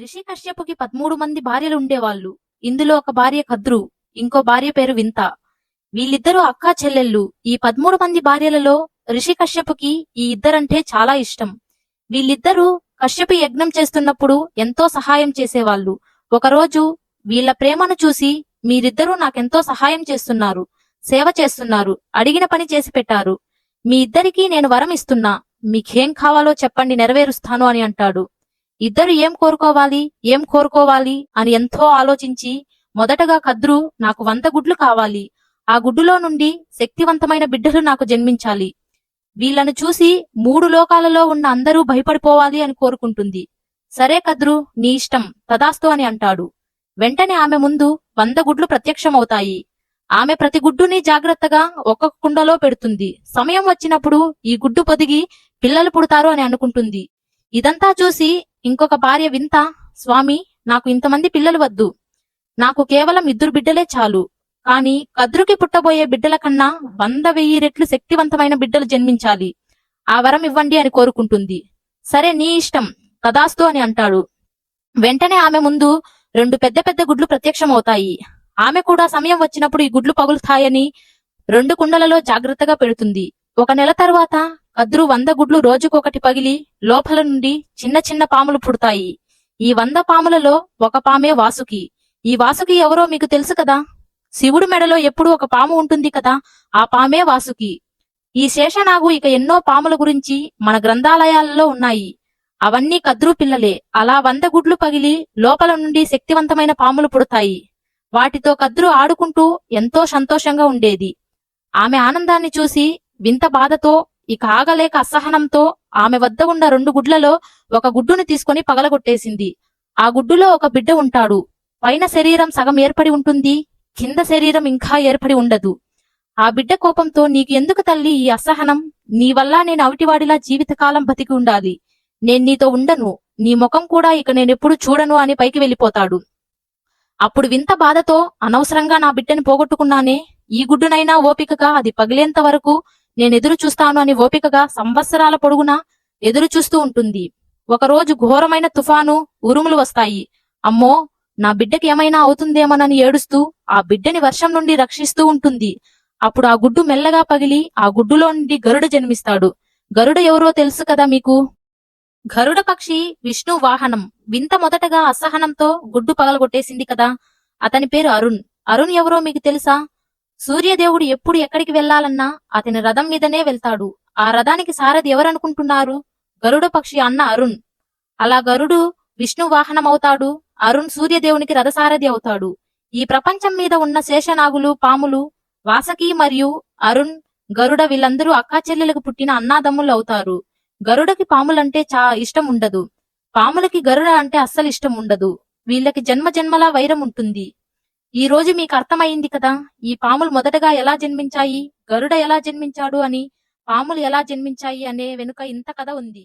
రిషి కశ్యపుకి పదమూడు మంది భార్యలు ఉండేవాళ్ళు. ఇందులో ఒక భార్య కద్రు ఇంకో భార్య పేరు వింత. వీళ్ళిద్దరూ అక్కా చెల్లెళ్ళు. ఈ పదమూడు మంది భార్యలలో రిషి కశ్యపుకి ఈ ఇద్దరంటే చాలా ఇష్టం. వీళ్ళిద్దరూ కశ్యపు యజ్ఞం చేస్తున్నప్పుడు ఎంతో సహాయం చేసేవాళ్ళు. ఒకరోజు వీళ్ళ ప్రేమను చూసి మీరిద్దరూ నాకెంతో సహాయం చేస్తున్నారు సేవ చేస్తున్నారు అడిగిన పని చేసి పెట్టారు. మీ ఇద్దరికీ నేను వరం ఇస్తున్నా. మీకేం కావాలో చెప్పండి నెరవేరుస్తాను అని అంటాడు. ఇద్దరు ఏం కోరుకోవాలి? ఏం కోరుకోవాలి? అని ఎంతో ఆలోచించి మొదటగా కద్రు నాకు వంద గుడ్లు కావాలి. ఆ గుడ్డులో నుండి శక్తివంతమైన బిడ్డలు నాకు జన్మించాలి. వీళ్ళను చూసి మూడు లోకాలలో ఉన్న అందరూ భయపడిపోవాలి అని కోరుకుంటుంది. సరే కద్రు నీ ఇష్టం. తదాస్తు అని అంటాడు. వెంటనే ఆమె ముందు వంద గుడ్లు ప్రత్యక్షమవుతాయి. ఆమె ప్రతి గుడ్డుని జాగ్రత్తగా ఒక్కొక్క కుండలో పెడుతుంది. సమయం వచ్చినప్పుడు ఈ గుడ్డు పొదిగి పిల్లలు పుడతారు అని అనుకుంటుంది. ఇదంతా చూసి ఇంకొక భార్య వింత స్వామి నాకు ఇంతమంది పిల్లలు వద్దు. నాకు కేవలం ఇద్దరు బిడ్డలే చాలు. కాని కద్రుకి పుట్టబోయే బిడ్డల కన్నా వంద వెయ్యి రెట్లు శక్తివంతమైన బిడ్డలు జన్మించాలి. ఆ వరం ఇవ్వండి అని కోరుకుంటుంది. సరే నీ ఇష్టం. కదాస్తు అని అంటాడు. వెంటనే ఆమె ముందు రెండు పెద్ద పెద్ద గుడ్లు ప్రత్యక్షమవుతాయి. ఆమె కూడా సమయం వచ్చినప్పుడు ఈ గుడ్లు పగులుతాయని రెండు కుండలలో జాగ్రత్తగా పెడుతుంది. ఒక నెల తర్వాత కద్రు వంద గుడ్లు రోజుకొకటి పగిలి లోపల నుండి చిన్న చిన్న పాములు పుడతాయి. ఈ వంద పాములలో ఒక పామే వాసుకి. ఈ వాసుకి ఎవరో మీకు తెలుసు కదా? శివుడు మెడలో ఎప్పుడు ఒక పాము ఉంటుంది కదా? ఆ పామే వాసుకి. ఈ శేషనాగు ఇక ఎన్నో పాముల గురించి మన గ్రంథాలయాలలో ఉన్నాయి. అవన్నీ కద్రు పిల్లలే. అలా వంద గుడ్లు పగిలి లోపల నుండి శక్తివంతమైన పాములు పుడతాయి. వాటితో కద్రు ఆడుకుంటూ ఎంతో సంతోషంగా ఉండేది. ఆమె ఆనందాన్ని చూసి వింత బాధతో ఇక ఆగలేక అసహనంతో ఆమె వద్ద ఉన్న రెండు గుడ్లలో ఒక గుడ్డును తీసుకొని పగలగొట్టేసింది. ఆ గుడ్డులో ఒక బిడ్డ ఉంటాడు. పైన శరీరం సగం ఏర్పడి ఉంటుంది. కింద శరీరం ఇంకా ఏర్పడి ఉండదు. ఆ బిడ్డ కోపంతో నీకు ఎందుకు తల్లి ఈ అసహనం? నీ వల్ల నేను అవిటివాడిలా జీవితకాలం బతికి ఉండాలి. నేను నీతో ఉండను. నీ ముఖం కూడా ఇక నేనెప్పుడు చూడను అని పైకి వెళ్ళిపోతాడు. అప్పుడు వింత బాధతో అనవసరంగా నా బిడ్డని పోగొట్టుకున్నానే? ఈ గుడ్డునైనా ఓపికగా అది పగిలేంత వరకు నేను ఎదురు చూస్తాను అని ఓపికగా సంవత్సరాల పొడుగునా ఎదురు చూస్తూ ఉంటుంది. ఒకరోజు ఘోరమైన తుఫాను ఉరుములు వస్తాయి. అమ్మో నా బిడ్డకి ఏమైనా అవుతుందేమోనని ఏడుస్తూ ఆ బిడ్డని వర్షం నుండి రక్షిస్తూ ఉంటుంది. అప్పుడు ఆ గుడ్డు మెల్లగా పగిలి ఆ గుడ్డులో నుండి గరుడు జన్మిస్తాడు. గరుడ ఎవరో తెలుసు కదా మీకు? గరుడ పక్షి విష్ణు వాహనం. వింత మొదటగా అసహనంతో గుడ్డు పగలగొట్టేసింది కదా. అతని పేరు అరుణ్. అరుణ్ ఎవరో మీకు తెలుసా? సూర్యదేవుడు ఎప్పుడు ఎక్కడికి వెళ్ళాలన్నా అతని రథం మీదనే వెళ్తాడు. ఆ రథానికి సారథి ఎవరనుకుంటున్నారు? గరుడ పక్షి అన్న అరుణ్. అలా గరుడు విష్ణు వాహనం అవుతాడు అరుణ్ సూర్యదేవునికి రథసారథి అవుతాడు. ఈ ప్రపంచం మీద ఉన్న శేషనాగులు పాములు వాసకి మరియు అరుణ్ గరుడ వీళ్ళందరూ అక్కా చెల్లెలకు పుట్టిన అన్నాదమ్ములు అవుతారు. గరుడకి పాములంటే చా ఇష్టం ఉండదు. పాములకి గరుడ అంటే అస్సలు ఇష్టం ఉండదు. వీళ్ళకి జన్మ జన్మలా వైరం ఉంటుంది. ఈ రోజు మీకు అర్థమైంది కదా? ఈ పాములు మొదటగా ఎలా జన్మించాయి? గరుడ ఎలా జన్మించాడు అని పాములు ఎలా జన్మించాయి అనే వెనుక ఇంత కథ ఉంది.